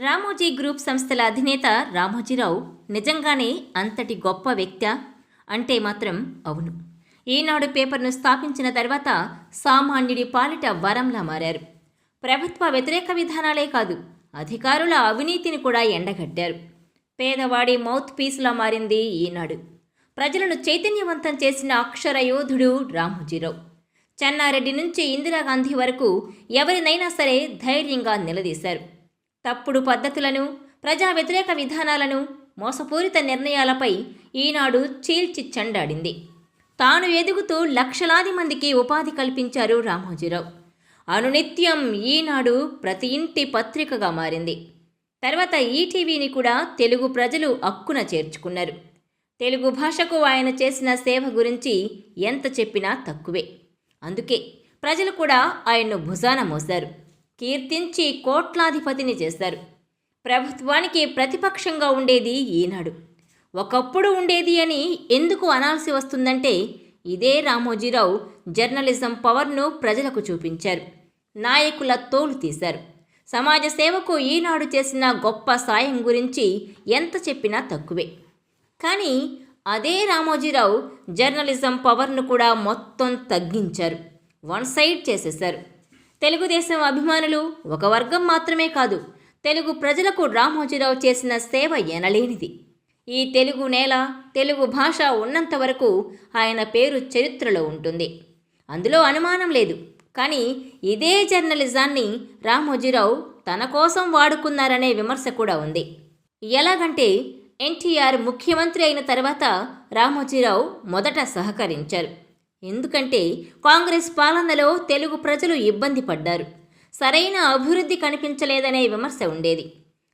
Ramoji group సంస్థల అధినేత రామోజీరావు నిజంగానే అంతటి గొప్ప వ్యక్తి? అంటే మాత్రం అవును. ఈనాడు పేపర్ను స్థాపించిన తర్వాత సామాన్యుడి పాలిట వరంలా మారారు. ప్రభుత్వ వ్యతిరేక విధానాలే కాదు అధికారుల అవినీతిని కూడా ఎండగట్టారు. పేదవాడి మౌత్ పీస్లా మారింది ఈనాడు. ప్రజలను చైతన్యవంతం చేసిన అక్షర యోధుడు రామోజీరావు. చెన్నారెడ్డి నుంచి ఇందిరాగాంధీ వరకు ఎవరినైనా సరే ధైర్యంగా నిలదీశారు. తప్పుడు పద్ధతులను ప్రజా వ్యతిరేక విధానాలను మోసపూరిత నిర్ణయాలపై ఈనాడు చీల్చి చెండాడింది. తాను ఎదుగుతూ లక్షలాది మందికి ఉపాధి కల్పించారు రామోజీరావు. అనునిత్యం ఈనాడు ప్రతి ఇంటి పత్రికగా మారింది. తర్వాత ఈటీవీని కూడా తెలుగు ప్రజలు అక్కున చేర్చుకున్నారు. తెలుగు భాషకు ఆయన చేసిన సేవ గురించి ఎంత చెప్పినా తక్కువే. అందుకే ప్రజలు కూడా ఆయన్ను భుజాన మోశారు. కీర్తించి కోట్లాధిపతిని చేశారు ప్రభుత్వానికి ప్రతిపక్షంగా ఉండేది ఈనాడు. ఒకప్పుడు ఉండేది అని ఎందుకు అనాల్సి వస్తుందంటే ఇదే రామోజీరావు జర్నలిజం పవర్ను ప్రజలకు చూపించారు. నాయకుల తోలు తీశారు. సమాజ సేవకు ఈనాడు చేసిన గొప్ప సాయం గురించి ఎంత చెప్పినా తక్కువే. కానీ అదే రామోజీరావు జర్నలిజం పవర్ను కూడా మొత్తం తగ్గించారు. వన్ సైడ్ చేసేశారు. తెలుగుదేశం అభిమానులు ఒక వర్గం మాత్రమే కాదు తెలుగు ప్రజలకు రామోజీరావు చేసిన సేవ ఎనలేనిది. ఈ తెలుగు నేల తెలుగు భాష ఉన్నంత వరకు ఆయన పేరు చరిత్రలో ఉంటుంది. అందులో అనుమానం లేదు. కానీ ఇదే జర్నలిజాన్ని రామోజీరావు తన కోసం వాడుకున్నారనే విమర్శ కూడా ఉంది. ఎలాగంటే ఎన్టీఆర్ ముఖ్యమంత్రి అయిన తర్వాత రామోజీరావు మొదట సహకరించారు. ఎందుకంటే కాంగ్రెస్ పాలనలో తెలుగు ప్రజలు ఇబ్బంది పడ్డారు. సరైన అభివృద్ధి కనిపించలేదనే విమర్శ ఉండేది.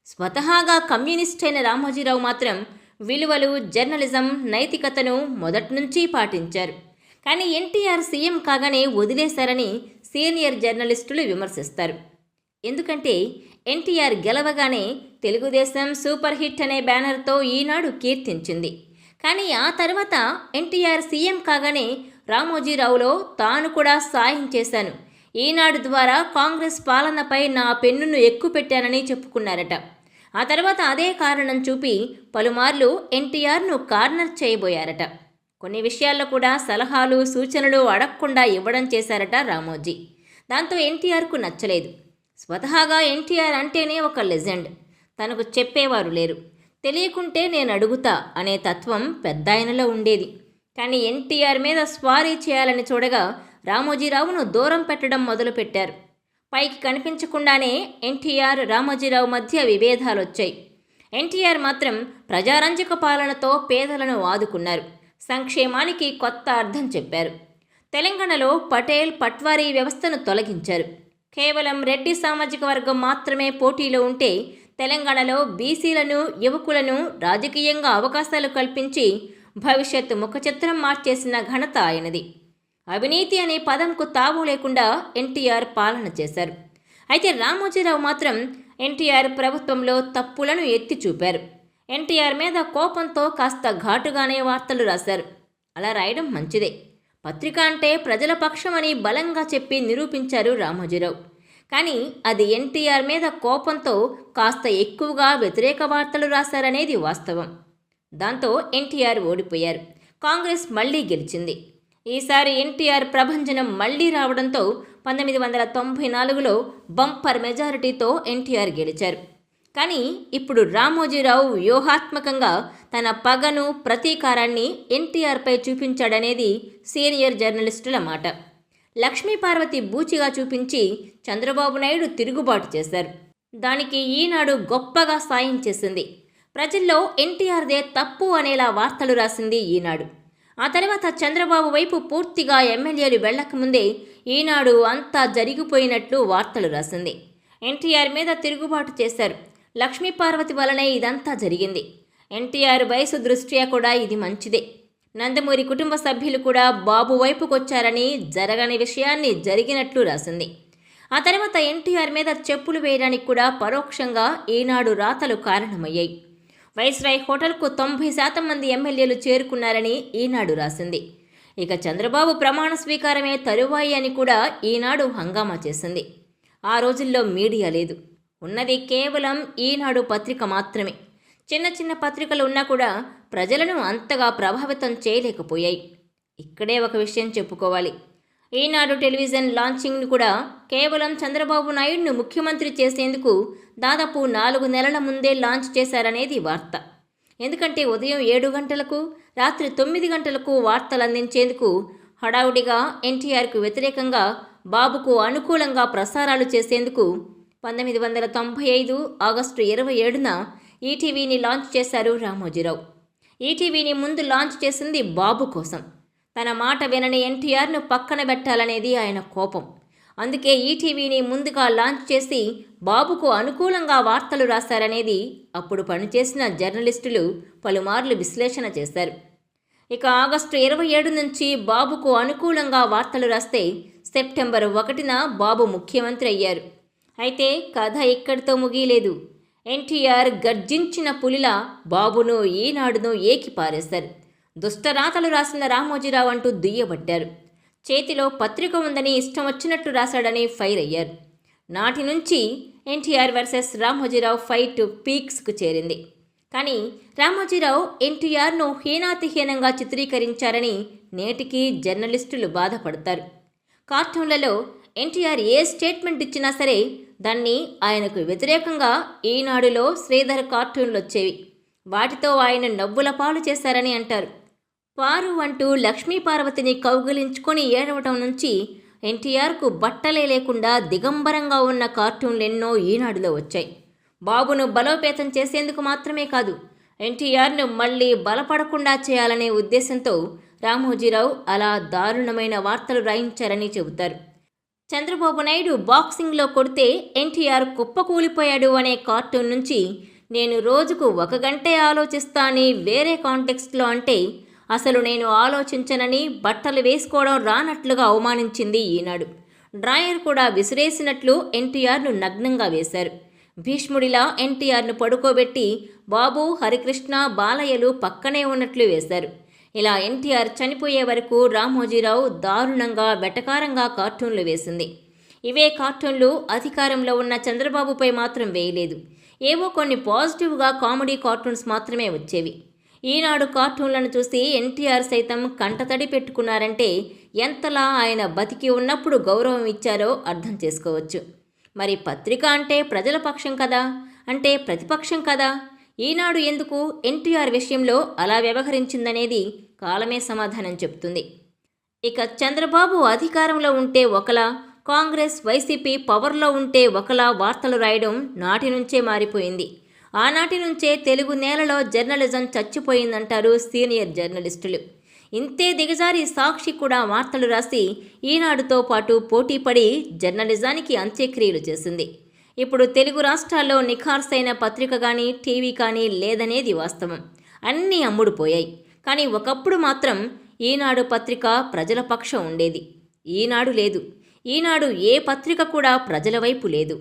స్వతహాగా కమ్యూనిస్ట్ అయిన రామోజీరావు మాత్రం విలువలు జర్నలిజం నైతికతను మొదట్నుంచి పాటించారు. కానీ ఎన్టీఆర్ సీఎం కాగానే వదిలేశారని సీనియర్ జర్నలిస్టులు విమర్శిస్తారు. ఎందుకంటే ఎన్టీఆర్ గెలవగానే తెలుగుదేశం సూపర్ హిట్ అనే బ్యానర్తో ఈనాడు కీర్తించింది. కానీ ఆ తర్వాత ఎన్టీఆర్ సీఎం కాగానే రామోజీరావులో తాను కూడా సాయం చేశాను. ఈనాడు ద్వారా కాంగ్రెస్ పాలనపై నా పెన్నును ఎక్కుపెట్టానని చెప్పుకున్నారట. ఆ తర్వాత అదే కారణం చూపి పలుమార్లు ఎన్టీఆర్ను కార్నర్ చేయబోయారట. కొన్ని విషయాల్లో కూడా సలహాలు సూచనలు అడగకుండా ఇవ్వడం చేశారట రామోజీ. దాంతో ఎన్టీఆర్కు నచ్చలేదు. స్వతహాగా ఎన్టీఆర్ అంటేనే ఒక లెజెండ్. తనకు చెప్పేవారు లేరు. తెలియకుంటే నేను అడుగుతా అనే తత్వం పెద్ద ఆయనలో ఉండేది. కానీ ఎన్టీఆర్ మీద స్వారీ చేయాలని చూడగా రామోజీరావును దూరం పెట్టడం మొదలుపెట్టారు. పైకి కనిపించకుండానే ఎన్టీఆర్ రామోజీరావు మధ్య విభేదాలు వచ్చాయి ఎన్టీఆర్ మాత్రం ప్రజారంజక పాలనతో పేదలను ఆదుకున్నారు. సంక్షేమానికి కొత్త అర్థం చెప్పారు. తెలంగాణలో పటేల్ పట్వారీ వ్యవస్థను తొలగించారు. కేవలం రెడ్డి సామాజిక వర్గం మాత్రమే పోటీలో ఉంటే తెలంగాణలో బీసీలను యువకులను రాజకీయంగా అవకాశాలు కల్పించి భవిష్యత్తు ముఖచిత్రం మార్చేసిన ఘనత ఆయనది. అవినీతి అనే పదంకు తావు లేకుండా ఎన్టీఆర్ పాలన చేశారు. అయితే రామోజీరావు మాత్రం ఎన్టీఆర్ ప్రభుత్వంలో తప్పులను ఎత్తి చూపారు ఎన్టీఆర్ మీద కోపంతో కాస్త ఘాటుగానే వార్తలు రాశారు. అలా రాయడం మంచిదే. పత్రిక అంటే ప్రజల పక్షమని బలంగా చెప్పి నిరూపించారు రామోజీరావు. కానీ అది ఎన్టీఆర్ మీద కోపంతో కాస్త ఎక్కువగా వ్యతిరేక వార్తలు రాశారనేది వాస్తవం. దాంతో ఎన్టీఆర్ ఓడిపోయారు. కాంగ్రెస్ మళ్ళీ గెలిచింది. ఈసారి ఎన్టీఆర్ ప్రభంజనం మళ్ళీ రావడంతో పంతొమ్మిది వందల తొంభై నాలుగులో బంపర్ మెజారిటీతో ఎన్టీఆర్ గెలిచారు. కానీ ఇప్పుడు రామోజీరావు వ్యూహాత్మకంగా తన పగను ప్రతీకారాన్ని ఎన్టీఆర్పై చూపించాడనేది సీనియర్ జర్నలిస్టుల మాట. లక్ష్మీపార్వతి బూచిగా చూపించి చంద్రబాబు నాయుడు తిరుగుబాటు చేశారు. దానికి ఈనాడు గొప్పగా సాయం చేసింది ప్రజల్లో ఎన్టీఆర్దే తప్పు అనేలా వార్తలు రాసింది ఈనాడు. ఆ తర్వాత చంద్రబాబు వైపు పూర్తిగా ఎమ్మెల్యేలు వెళ్ళకముందే ఈనాడు అంతా జరిగిపోయినట్లు వార్తలు రాసింది. ఎన్టీఆర్ మీద తిరుగుబాటు చేశారు. లక్ష్మీపార్వతి వలనే ఇదంతా జరిగింది. ఎన్టీఆర్ వయసు దృష్ట్యా కూడా ఇది మంచిదే. నందమూరి కుటుంబ సభ్యులు కూడా బాబు వైపుకొచ్చారని జరగని విషయాన్ని జరిగినట్లు రాసింది. ఆ తర్వాత ఎన్టీఆర్ మీద చెప్పులు వేయడానికి కూడా పరోక్షంగా ఈనాడు రాతలు కారణమయ్యాయి. వైస్రాయ్ హోటల్కు తొంభై శాతం మంది ఎమ్మెల్యేలు చేరుకున్నారని ఈనాడు రాసింది. ఇక చంద్రబాబు ప్రమాణ స్వీకారమే తరువాయి అని కూడా ఈనాడు హంగామా చేసింది. ఆ రోజుల్లో మీడియా లేదు. ఉన్నది కేవలం ఈనాడు పత్రిక మాత్రమే. చిన్న చిన్న పత్రికలు ఉన్నా కూడా ప్రజలను అంతగా ప్రభావితం చేయలేకపోయాయి. ఇక్కడే ఒక విషయం చెప్పుకోవాలి. ఈనాడు టెలివిజన్ లాంచింగ్ను కూడా కేవలం చంద్రబాబు నాయుడును ముఖ్యమంత్రి చేసేందుకు దాదాపు నాలుగు నెలల ముందే లాంచ్ చేశారనేది వార్త. ఎందుకంటే ఉదయం ఏడు గంటలకు రాత్రి తొమ్మిది గంటలకు వార్తలు అందించేందుకు హడావుడిగా ఎన్టీఆర్కు వ్యతిరేకంగా బాబుకు అనుకూలంగా ప్రసారాలు చేసేందుకు పంతొమ్మిది వందల తొంభై ఐదు ఆగస్టు ఇరవై ఏడున ఈటీవీని లాంచ్ చేశారు రామోజీరావు. ఈటీవీని ముందు లాంచ్ చేసింది బాబు కోసం. తన మాట వినని ఎన్టీఆర్ను పక్కన పెట్టాలనేది ఆయన కోపం. అందుకే ఈటీవీని ముందుగా లాంచ్ చేసి బాబుకు అనుకూలంగా వార్తలు రాశారనేది అప్పుడు పనిచేసిన జర్నలిస్టులు పలుమార్లు విశ్లేషణ చేశారు. ఇక ఆగస్టు ఇరవై ఏడు నుంచి బాబుకు అనుకూలంగా వార్తలు రాస్తే సెప్టెంబర్ ఒకటిన బాబు ముఖ్యమంత్రి అయ్యారు. అయితే కథ ఇక్కడితో ముగియలేదు. ఎన్టీఆర్ గర్జించిన పులిలా బాబును ఈనాడును ఏకి పారేశారు దుష్టరాతలు రాసిన రామోజీరావు అంటూ దుయ్యబట్టారు చేతిలో పత్రిక ఉందని ఇష్టం వచ్చినట్టు రాశాడని ఫైర్ అయ్యారు. నాటి నుంచి ఎన్టీఆర్ వర్సెస్ రామోజీరావు ఫైట్ పీక్స్కు చేరింది. కానీ రామోజీరావు ఎన్టీఆర్ను హీనాతిహీనంగా చిత్రీకరించారని నేటికి జర్నలిస్టులు బాధపడతారు. కార్టూన్లలో ఎన్టీఆర్ ఏ స్టేట్మెంట్ ఇచ్చినా సరే దాన్ని ఆయనకు వ్యతిరేకంగా ఈనాడులో శ్రీధర్ కార్టూన్లు వచ్చేవి. వాటితో ఆయన నవ్వుల పాలు చేశారని అంటారు. పారు అంటూ లక్ష్మీ పార్వతిని కౌగిలించుకొని ఏడవటం నుంచి ఎన్టీఆర్కు బట్టలే లేకుండా దిగంబరంగా ఉన్న కార్టూన్లెన్నో ఈనాడులో వచ్చాయి. బాబును బలోపేతం చేసేందుకు మాత్రమే కాదు ఎన్టీఆర్ను మళ్ళీ బలపడకుండా చేయాలనే ఉద్దేశంతో రామోజీరావు అలా దారుణమైన వార్తలు రాయించారని చెబుతారు. చంద్రబాబు నాయుడు బాక్సింగ్లో కొడితే ఎన్టీఆర్ కుప్పకూలిపోయాడు అనే కార్టూన్ నుంచి నేను రోజుకు ఒక గంటే ఆలోచిస్తానని వేరే కాంటెక్స్ట్లో అంటే అసలు నేను ఆలోచించనని బట్టలు వేసుకోవడం రానట్లుగా అవమానించింది ఈనాడు. డ్రాయర్ కూడా విసిరేసినట్లు ఎన్టీఆర్ను నగ్నంగా వేశారు. భీష్ముడిలా ఎన్టీఆర్ను పడుకోబెట్టి బాబు హరికృష్ణ బాలయ్యలు పక్కనే ఉన్నట్లు వేశారు. ఇలా ఎన్టీఆర్ చనిపోయే వరకు రామోజీరావు దారుణంగా వెటకారంగా కార్టూన్లు వేసింది. ఇవే కార్టూన్లు అధికారంలో ఉన్న చంద్రబాబుపై మాత్రం వేయలేదు. ఏవో కొన్ని పాజిటివ్గా కామెడీ కార్టూన్స్ మాత్రమే వచ్చేవి. ఈనాడు కార్టూన్లను చూసి ఎన్టీఆర్ సైతం కంటతడి పెట్టుకున్నారంటే ఎంతలా ఆయన బతికి ఉన్నప్పుడు గౌరవం ఇచ్చారో అర్థం చేసుకోవచ్చు. మరి పత్రిక అంటే ప్రజల పక్షం కదా? అంటే ప్రతిపక్షం కదా? ఈనాడు ఎందుకు ఎన్టీఆర్ విషయంలో అలా వ్యవహరించిందనేది కాలమే సమాధానం చెప్తుంది ఇక చంద్రబాబు అధికారంలో ఉంటే ఒకలా కాంగ్రెస్ వైసీపీ పవర్లో ఉంటే ఒకలా వార్తలు రాయడం నాటి నుంచే మారిపోయింది. ఆనాటి నుంచే తెలుగు నేలలో జర్నలిజం చచ్చిపోయిందంటారు సీనియర్ జర్నలిస్టులు. ఇంతే దిగజారి సాక్షి కూడా వార్తలు రాసి ఈనాడుతో పాటు పోటీపడి జర్నలిజానికి అంత్యక్రియలు చేసింది. ఇప్పుడు తెలుగు రాష్ట్రాల్లో నిఖార్సైన పత్రిక కానీ టీవీ కానీ లేదనేది వాస్తవం. అన్నీ అమ్ముడుపోయాయి కానీ ఒకప్పుడు మాత్రం ఈనాడు పత్రిక ప్రజల పక్షం ఉండేది. ఈనాడు లేదు. ఈనాడు ఏ పత్రిక కూడా ప్రజల వైపు లేదు.